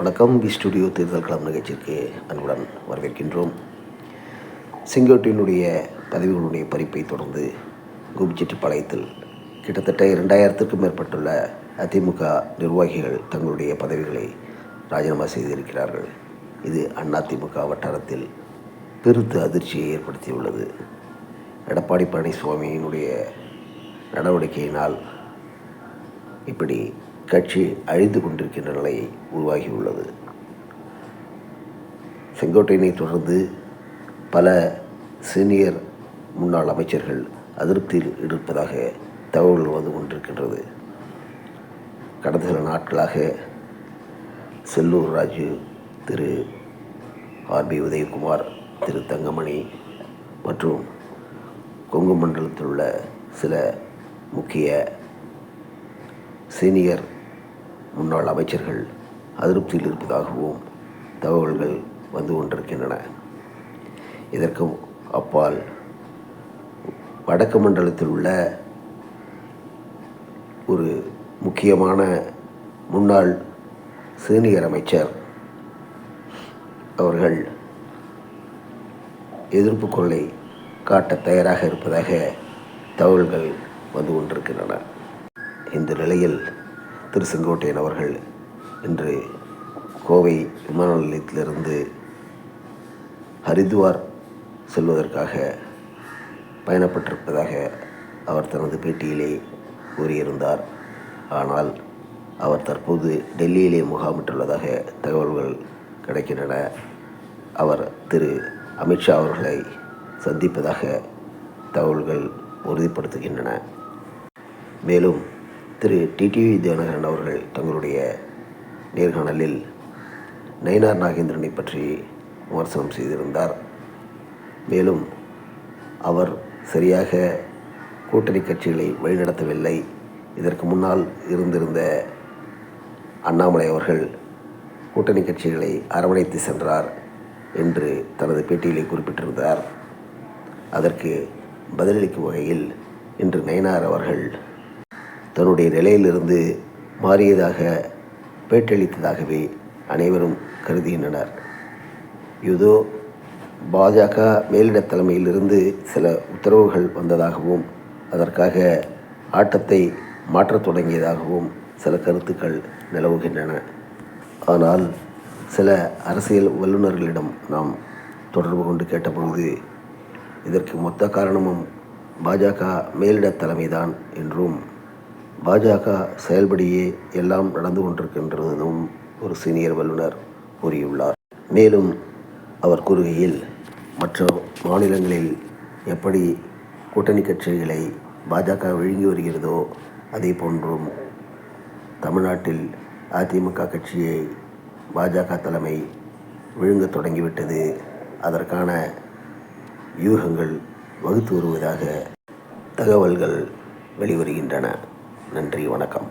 வணக்கம். We studio தேர்தல் களம் நிகழ்ச்சிக்கு அன்புடன் வரவேற்கின்றோம். செங்கோட்டையினுடைய பதவிகளுடைய பறிப்பை தொடர்ந்து கோபிச்செட்டிப்பாளையத்தில் கிட்டத்தட்ட இரண்டாயிரத்திற்கும் மேற்பட்டுள்ள அதிமுக நிர்வாகிகள் தங்களுடைய பதவிகளை ராஜினாமா செய்திருக்கிறார்கள். இது அதிமுக வட்டாரத்தில் பெருத்து அதிர்ச்சியை ஏற்படுத்தியுள்ளது. எடப்பாடி பழனிசாமியினுடைய நடவடிக்கையினால் இப்படி கட்சி அழிந்து கொண்டிருக்கின்ற நிலை உருவாகியுள்ளது. செங்கோட்டையினை தொடர்ந்து பல சீனியர் முன்னாள் அமைச்சர்கள் அதிருப்தியில் இருப்பதாக தகவல்கள் வந்து கொண்டிருக்கின்றது. கடந்த சில நாட்களாக செல்லூர் ராஜு திரு ஆர்பி உதயகுமார் திரு தங்கமணி மற்றும் கொங்கு மண்டலத்தில் உள்ள சில முக்கிய சீனியர் முன்னாள் அமைச்சர்கள் அதிருப்தியில் இருப்பதாகவும் தகவல்கள் வந்து கொண்டிருக்கின்றன. இதற்கும் அப்பால் வடக்கு மண்டலத்தில் உள்ள ஒரு முக்கியமான முன்னாள் சீனியர் அமைச்சர் அவர்கள் எதிர்ப்பு கொள்ளை காட்ட தயாராக இருப்பதாக தகவல்கள் வந்து கொண்டிருக்கின்றன. இந்த நிலையில் திரு செங்கோட்டையன் அவர்கள் இன்று கோவை விமான நிலையத்திலிருந்து ஹரித்வார் செல்வதற்காக பயணப்பட்டிருப்பதாக அவர் தனது பேட்டியிலே கூறியிருந்தார். ஆனால் அவர் தற்போது டெல்லியிலே முகாமிட்டுள்ளதாக தகவல்கள் கிடைக்கின்றன. அவர் திரு அமித்ஷா அவர்களை சந்திப்பதாக தகவல்கள் உறுதிப்படுத்துகின்றன. மேலும் திரு டிடிவி தினகரன் அவர்கள் தங்களுடைய நேர்காணலில் நயினார் நாகேந்திரனை பற்றி விமர்சனம் செய்திருந்தார். மேலும் அவர் சரியாக கூட்டணி கட்சிகளை வழிநடத்தவில்லை. இதற்கு முன்னால் இருந்திருந்த அண்ணாமலை அவர்கள் கூட்டணி கட்சிகளை அரவணைத்து சென்றார் என்று தனது பேட்டியிலே குறிப்பிட்டிருந்தார். அதற்கு பதிலளிக்கும் வகையில் இன்று நயனார் அவர்கள் தன்னுடைய நிலையிலிருந்து மாறியதாக பேட்டியளித்ததாகவே அனைவரும் கருதுகின்றனர். இதோ பாஜக மேலிட தலைமையிலிருந்து சில உத்தரவுகள் வந்ததாகவும் அதற்காக ஆட்டத்தை மாற்றத் தொடங்கியதாகவும் சில கருத்துக்கள் நிலவுகின்றன. ஆனால் சில அரசியல் வல்லுநர்களிடம் நாம் தொடர்பு கொண்டு கேட்டபொழுது இதற்கு மொத்த காரணமும் பாஜக மேலிட தலைமைதான் என்றும் பாஜக செயல்படியே எல்லாம் நடந்து கொண்டிருக்கின்றதும் ஒரு சீனியர் வல்லுநர் கூறியுள்ளார். மேலும் அவர் கூறுகையில் மற்ற மாநிலங்களில் எப்படி கூட்டணி கட்சிகளை பாஜக விழுங்கி வருகிறதோ அதே போன்றும் தமிழ்நாட்டில் அதிமுக கட்சியை பாஜக தலைமை விழுங்கத் தொடங்கிவிட்டது. அதற்கான வியூகங்கள் வகுத்து வருவதாக தகவல்கள் வெளிவருகின்றன. நன்றி வணக்கம்.